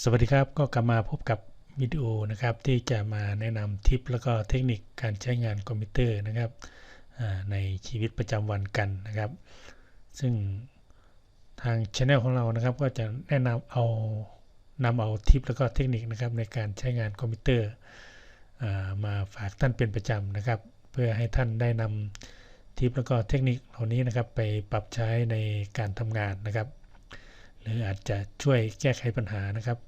สวัสดีครับก็กลับมาพบกับวิดีโอนะครับที่จะมาแนะนำทิปแล้วก็เทคนิคการใช้งานคอมพิวเตอร์นะครับในชีวิตประจำวันกันนะครับ ซึ่งทางช anel ของเรานะครับก็จะแนะนำเอานำเอาทิปแล้วก็เทคนิคนะครับในการใช้งานคอมพิวเตอร์มาฝากท่านเป็นประจำนะครับ เพื่อให้ท่านได้นำทิปแล้วก็เทคนิคเหล่านี้นะครับไปปรับใช้ในการทำงานนะครับ หรืออาจจะช่วยแก้ไขปัญหานะครับ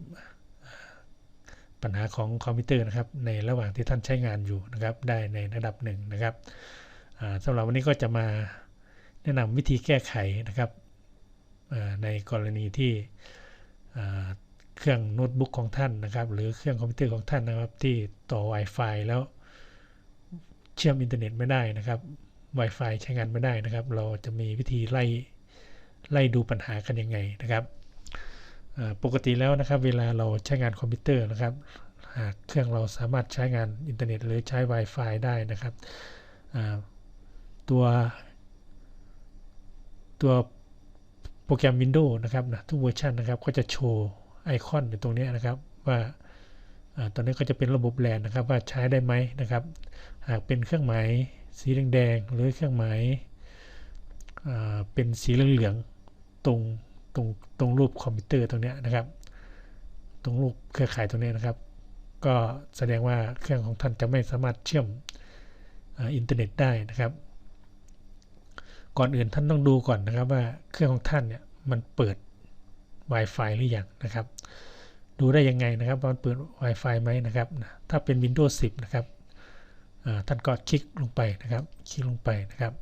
ปัญหาของคอมพิวเตอร์นะครับ ในระหว่างที่ท่านใช้งานอยู่นะครับ ได้ในระดับหนึ่งนะครับสำหรับวันนี้ก็จะมาแนะนำวิธีแก้ไขนะครับในกรณีที่เครื่องโน้ตบุ๊กของท่านนะครับ หรือเครื่องคอมพิวเตอร์ของท่านนะครับ ที่ต่อ Wi-Fi แล้วเชื่อมอินเทอร์เน็ตไม่ได้นะครับ Wi-Fi ใช้งานไม่ได้นะครับ เราจะมีวิธีไล่ ไล่ดูปัญหากันยังไงนะครับปกติแล้วนะครับเวลาเราใช้งานคอมพิวเตอร์นะครับ หากเครื่องเราสามารถใช้งานอินเทอร์เน็ตหรือใช้ Wi-Fi ได้นะครับตัวตัวโปรแกรม Windows นะครับนะทุกเวอร์ชันนะครับก็จะโชว์ไอคอนอยู่ตรงนี้นะครับว่าตอนนี้ก็จะเป็นระบบแลนนะครับว่าใช้ได้ไหมนะครับ หากเป็นเครื่องหมายสีแดงๆหรือเครื่องหมายเป็นสีเหลือง ตรงตรงตรงรูปคอมพิวเตอร์ตรงนี้นะครับ ตรงรูปเครือข่ายตรงนี้นะครับ ก็แสดงว่าเครื่องของท่านจะไม่สามารถเชื่อมอินเทอร์เน็ตได้นะครับ ก่อนอื่นท่านต้องดูก่อนนะครับว่าเครื่องของท่านเนี่ยมันเปิด Wi-Fi หรือยังนะครับ ดูได้ยังไงนะครับว่ามันเปิด Wi-Fi ไหมนะครับ ถ้าเป็น Windows 10 นะครับท่านก็คลิกลงไปนะครับ คลิกลงไปนะครับ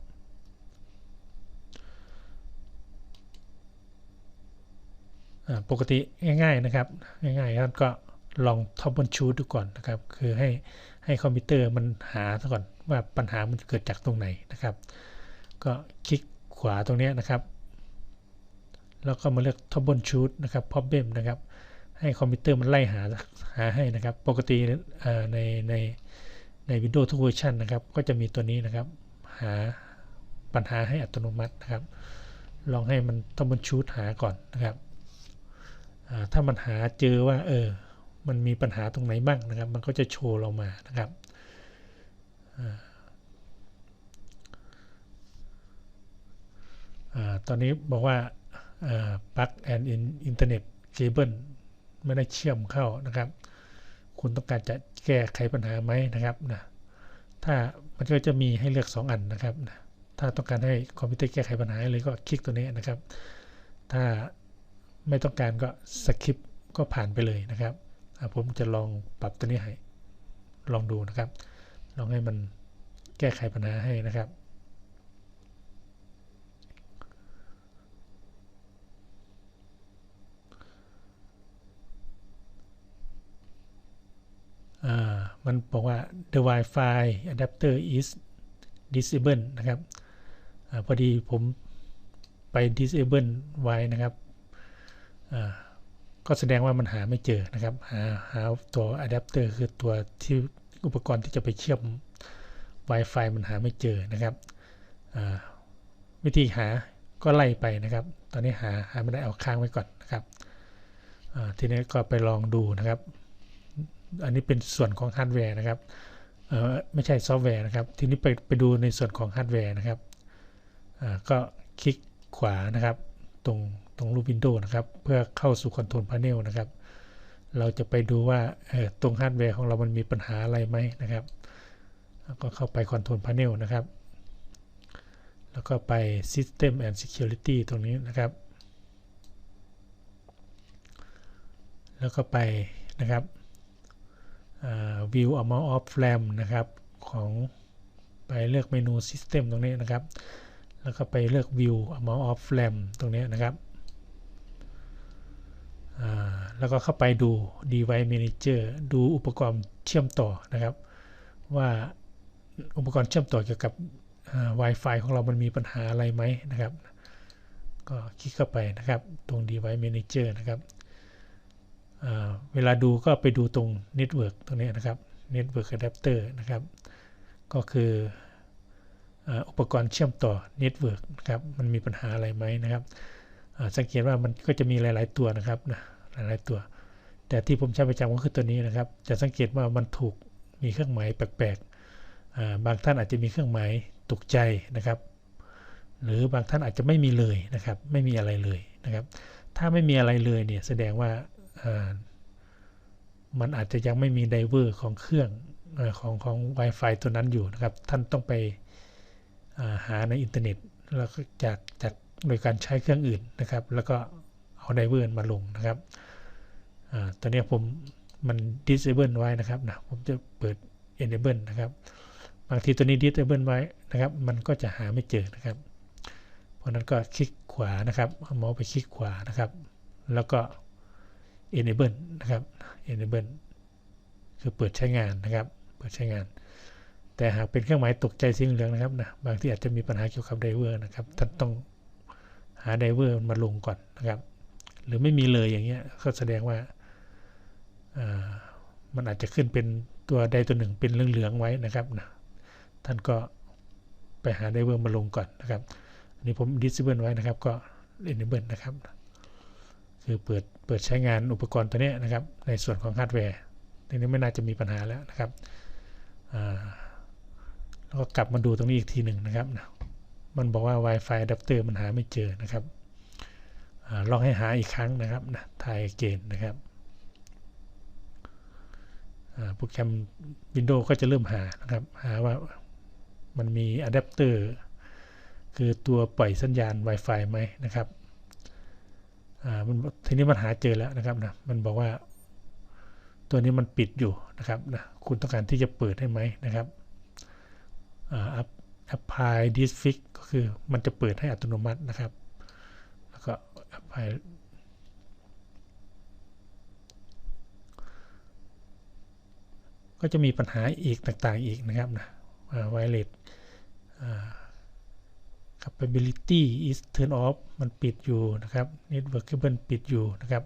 ปกติง่าย ๆนะครับ ง่ายๆท่านก็ลองท็อปบนชูดดูก่อนนะครับ คือให้ให้คอมพิวเตอร์มันหาซะก่อนว่าปัญหามันเกิดจากตรงไหนนะครับ ก็คลิกขวาตรงนี้นะครับ แล้วก็มาเลือกท็อปบนชูดนะครับพอ b เบมนะครับ ให้คอมพิวเตอร์มันไล่หาหาให้นะครับ ปกติในในใน Windows ทุกเวอร์ชันนะครับ ก็จะมีตัวนี้นะครับ หาปัญหาให้อัตโนมัตินะครับ ลองให้มันท็อปบนชูดหาก่อนนะครับ ถ้ามันหาเจอว่าเออมันมีปัญหาตรงไหนบ้างนะครับ มันก็จะโชว์เรามานะครับตอนนี้บอกว่าปลั๊กแอนด์อินเทอร์เน็ตเคเบิลไม่ได้เชื่อมเข้านะครับ คุณต้องการจะแก้ไขปัญหาไหมนะครับนะถ้ามันก็จะมีให้เลือก 2 อันนะครับนะถ้าต้องการให้คอมพิวเตอร์แก้ไขปัญหาเลยก็คลิกตัวนี้นะครับ ถ้า ไม่ต้องการก็สคิปก็ผ่านไปเลยนะครับผมจะลองปรับตัวนี้ให้ลองดูนะครับ ลองให้มันแก้ไขปัญหาให้นะครับ มันบอกว่า the Wi-Fi adapter is disabled นะครับอพอดีผมไป disable ไว้นะครับ ก็แสดงว่ามันหาไม่เจอนะครับ หาหาตัวอะแดปเตอร์คือตัวที่อุปกรณ์ที่จะไปเชื่อม Wi-Fi มันหาไม่เจอนะครับวิธีหาก็ไล่ไปนะครับ ตอนนี้หาหาไม่ได้เอาค้างไว้ก่อนนะครับทีนี้ก็ไปลองดูนะครับ อันนี้เป็นส่วนของฮาร์ดแวร์นะครับไม่ใช่ซอฟต์แวร์นะครับ ทีนี้ไปไปดูในส่วนของฮาร์ดแวร์นะครับก็คลิกขวานะครับ ตรง รงรูปวินโดว์นะครับ เพื่อเข้าสู่คอนโทรลพาเนลนะครับ เราจะไปดูว่าตรงฮาร์ดแวร์ของเรามันมีปัญหาอะไรไหมนะครับ ก็เข้าไปคอนโทรลพาเนลนะครับ แล้วก็ไป System and Security ตรงนี้นะครับ แล้วก็ไปนะครับ View Amount of RAM นะครับของไปเลือกเมนู System ตรงนี้นะครับ แล้วก็ไปเลือก View Amount of RAM ตรงนี้นะครับ แล้วก็เข้าไปดู Device Manager ดูอุปกรณ์เชื่อมต่อนะครับ ว่าอุปกรณ์เชื่อมต่อเกี่ยวกับ Wi-Fi ของเรามันมีปัญหาอะไรไหมนะครับ ก็คลิกเข้าไปนะครับ ตรง Device Manager นะครับเวลาดูก็ไปดูตรง Network ตรงนี้นะครับ Network Adapter นะครับ ก็คืออุปกรณ์เชื่อมต่อเน็ตเวิร์กนะครับ มันมีปัญหาอะไรไหมนะครับ สังเกตว่ามันก็จะมีหลาย ๆ ตัวนะครับนะ หลายๆตัว แต่ที่ผมใช้ประจำก็คือตัวนี้นะครับ จะสังเกตว่ามันถูกมีเครื่องหมายแปลกๆบางท่านอาจจะมีเครื่องหมายตกใจนะครับ หรือบางท่านอาจจะไม่มีเลยนะครับ ไม่มีอะไรเลยนะครับ ถ้าไม่มีอะไรเลยเนี่ยแสดงว่ามันอาจจะยังไม่มีไดเวอร์ของเครื่องของของ Wi-Fi ตัวนั้นอยู่นะครับ ท่านต้องไปหาในอินเทอร์เน็ตแล้วก็จากจากโดยการใช้เครื่องอื่นนะครับ แล้วก็เอาไดเวอร์มาลงนะครับ ตัวนี้ผมมัน disable ไว้นะครับนะผมจะเปิด enable นะครับ บางทีตัวนี้ disable ไว้นะครับ มันก็จะหาไม่เจอนะครับ เพราะนั้นก็คลิกขวานะครับเอาเมาส์ไปคลิกขวานะครับ แล้วก็ enable นะครับ enable คือเปิดใช้งานนะครับ เปิดใช้งาน แต่หากเป็นเครื่องหมายตกใจสีเหลืองนะครับนะ บางที่อาจจะมีปัญหาเกี่ยวกับไดเวอร์นะครับ ท่านต้องหาไดเวอร์มาลงก่อนนะครับ หรือไม่มีเลยอย่างเงี้ย ก็แสดงว่า มันอาจจะขึ้นเป็นตัวใดตัวหนึ่งเป็นเหลืองๆไว้นะครับนะท่านก็ไปหาไดเวอร์มาลงก่อนนะครับอันนี้ผม disable ไว้นะครับ ก็ enable นะครับ คือเปิดเปิดใช้งานอุปกรณ์ตัวนี้นะครับ ในส่วนของฮาร์ดแวร์ทีนี้ไม่น่าจะมีปัญหาแล้วนะครับแล้วก็กลับมาดูตรงนี้อีกทีหนึ่งนะครับนะมันบอกว่า Wi-Fi adapter มันหาไม่เจอนะครับลองให้หาอีกครั้งนะครับนะทายเกณฑ์นะครับ โปรแกรม Windows ก็จะเริ่มหานะครับ หาว่ามันมีอะแดปเตอร์คือตัวปล่อยสัญญาณ Wi-Fi ไหมนะครับมันทีนี้มันหาเจอแล้วนะครับนะมันบอกว่า ตัวนี้มันปิดอยู่นะครับนะคุณต้องการที่จะเปิดให้ไหมนะครับอัพ apply this fix ก็คือมันจะเปิดให้อัตโนมัตินะครับ แล้วก็ apply ก็จะมีปัญหาอีกต่างๆอีกนะครับนะ wireless capability is turn off มันปิดอยู่นะครับ network cable ปิดอยู่นะครับ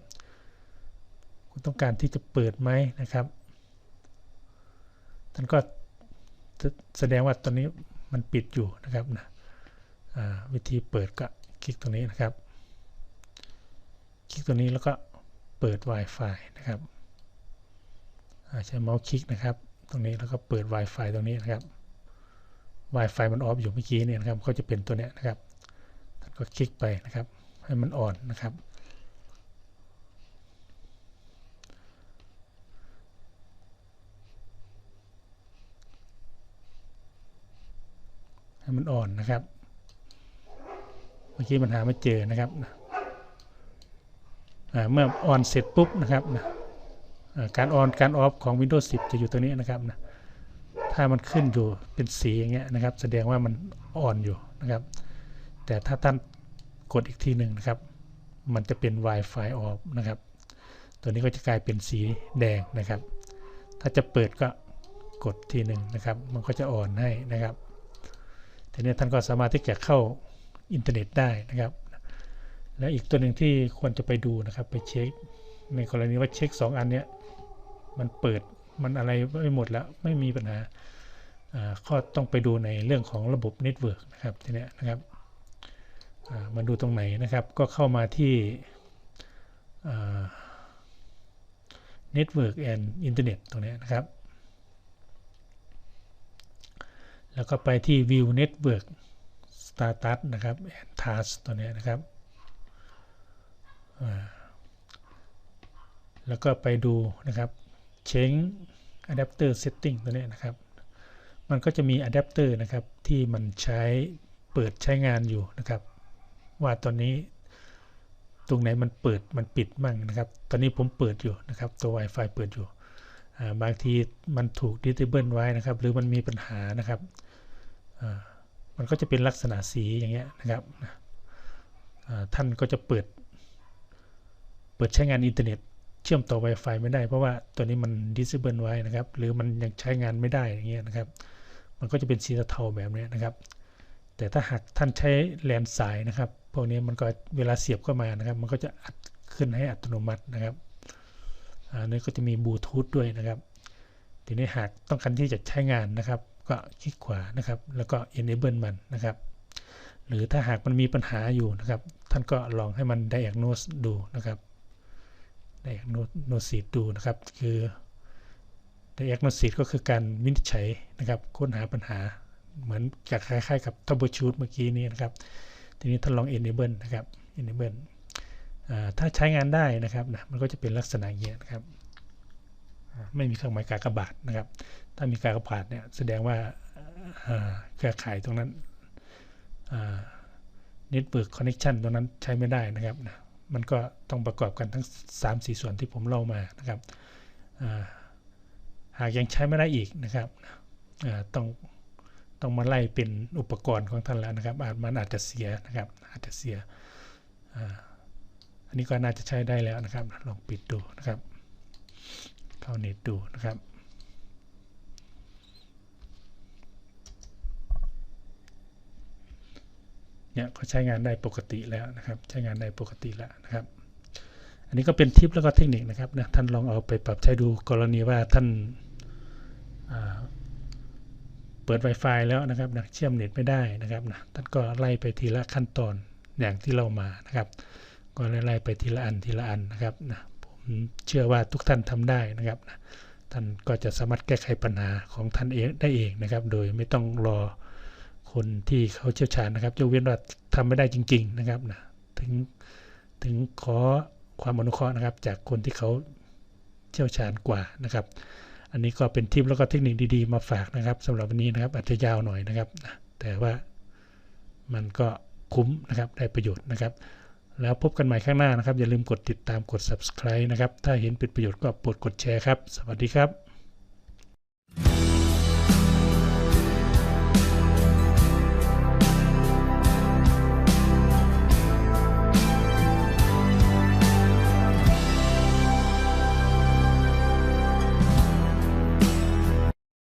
คุณต้องการที่จะเปิดไหมนะครับ ท่านก็แสดงว่าตอนนี้มันปิดอยู่นะครับนะวิธีเปิดก็คลิกตรงนี้นะครับ คลิกตรงนี้แล้วก็เปิด Wi-Fi นะครับ ใช้เมาส์คลิกนะครับ ตรงนี้แล้วก็เปิด Wi-Fi ตรงนี้นะครับ Wi-Fi มันออฟอยู่เมื่อกี้เนี่ยนะครับก็จะเป็นตัวเนี้ยนะครับท่านก็คลิกไปนะครับ ให้มันอ่อนนะครับ ให้มันอ่อนนะครับ เมื่อกี้มันหาไม่เจอนะครับเมื่ออ่อนเสร็จปุ๊บนะครับนะ การออนการออฟของ Windows 10 จะอยู่ตรงนี้นะครับนะถ้ามันขึ้นอยู่เป็นสีอย่างเงี้ยนะครับ แสดงว่ามันอ่อนอยู่นะครับ แต่ถ้าท่านกดอีกทีหนึ่งนะครับ มันจะเป็น Wi-Fi off นะครับ ตัวนี้ก็จะกลายเป็นสีแดงนะครับ ถ้าจะเปิดก็กดทีหนึ่งนะครับ มันก็จะอ่อนให้นะครับทีนี้ท่านก็สามารถที่จะเข้าอินเทอร์เน็ตได้นะครับ และอีกตัวหนึ่งที่ควรจะไปดูนะครับ ไปเช็ค ในกรณีว่าเช็ค 2 อันเนี้ยมันเปิดมันอะไรไม่หมดแล้วไม่มีปัญหาก็ต้องไปดูในเรื่องของระบบเน็ตเวิร์กนะครับทีนี้นะครับมาดูตรงไหนนะครับก็เข้ามาที่ Network and Internet ตรงนี้นะครับ แล้วก็ไปที่ View Network Status นะครับ and Task ตัวนี้นะครับ แล้วก็ไปดูนะครับ Change Adapter Setting ตัวนี้นะครับ มันก็จะมีอะแดปเตอร์นะครับที่มันใช้เปิดใช้งานอยู่นะครับ ว่าตอนนี้ตรงไหนมันเปิดมันปิดมั่งนะครับ ตอนนี้ผมเปิดอยู่นะครับ ตัว Wi-Fi เปิดอยู่ บางทีมันถูก disable ไว้นะครับ หรือมันมีปัญหานะครับ มันก็จะเป็นลักษณะสีอย่างเงี้ยนะครับท่านก็จะเปิด เปิดใช้งานอินเทอร์เน็ต เชื่อมต่อ Wi-Fi ไม่ได้ เพราะว่าตัวนี้มัน disable ไว้นะครับ หรือมันยังใช้งานไม่ได้อย่างเงี้ยนะครับ มันก็จะเป็นสีเทาแบบนี้นะครับ แต่ถ้าหากท่านใช้แลนสายนะครับพวกนี้มันก็เวลาเสียบเข้ามานะครับ มันก็จะอัดขึ้นให้อัตโนมัตินะครับอันนี้ก็จะมีบลูทูธด้วยนะครับทีนี้หากต้องการที่จะใช้งานนะครับ ก็คลิกขวานะครับ แล้วก็ enable มันนะครับ หรือถ้าหากมันมีปัญหาอยู่นะครับ ท่านก็ลองให้มัน diagnose ดูนะครับ diagnosis ดูนะครับ คือ diagnosis ก็คือการวินิจฉัยนะครับ ค้นหาปัญหาเหมือนกับคล้ายๆ กับ troubleshoot เมื่อกี้นี้นะครับ ทีนี้ท่านลอง enable นะครับ enable ถ้าใช้งานได้นะครับนะมันก็จะเป็นลักษณะอย่างนี้นะครับ ไม่มีเครื่องหมายกากบาทนะครับ ถ้ามีกากบาทเนี่ยแสดงว่าเครือข่ายตรงนั้นเน็ตเวิร์กคอนเนคชันตรงนั้นใช้ไม่ได้นะครับนะ มันก็ต้องประกอบกันทั้ง 3-4 ส่วนที่ผมเล่ามานะครับหากยังใช้ไม่ได้อีกนะครับต้องต้องมาไล่เป็นอุปกรณ์ของท่านแล้วนะครับอาจมันอาจจะเสียนะครับอาจจะเสียอันนี้ก็น่าจะใช้ได้แล้วนะครับ ลองปิดดูนะครับ เข้าเน็ตดูนะครับ เนี่ยก็ใช้งานได้ปกติแล้วนะครับ ใช้งานได้ปกติแล้วนะครับ อันนี้ก็เป็นทิปแล้วก็เทคนิคนะครับนะท่านลองเอาไปปรับใช้ดูกรณีว่าท่านเปิด Wi-Fi แล้วนะครับนะเชื่อมเน็ตไม่ได้นะครับนะท่านก็ไล่ไปทีละขั้นตอนอย่างที่เรามานะครับ ก็ไล่ไปทีละอันทีละอันนะครับนะผมเชื่อว่าทุกท่านทำได้นะครับนะท่านก็จะสามารถแก้ไขปัญหาของท่านเองได้เองนะครับ โดยไม่ต้องรอ คนที่เขาเชี่ยวชาญนะครับยกเว้นว่าทำไม่ได้จริง ๆนะครับนะถึงถึงขอความอนุเคราะห์นะครับ จากคนที่เขาเชี่ยวชาญกว่านะครับ อันนี้ก็เป็นทิปแล้วก็เทคนิคดีๆ มาฝากนะครับสำหรับวันนี้นะครับอาจจะยาวหน่อยนะครับ แต่ว่ามันก็คุ้มนะครับได้ประโยชน์นะครับ แล้วพบกันใหม่ข้างหน้านะครับ อย่าลืมกดติดตามกด subscribe นะครับ ถ้าเห็นเป็นประโยชน์ก็โปรดกดแชร์ครับ สวัสดีครับ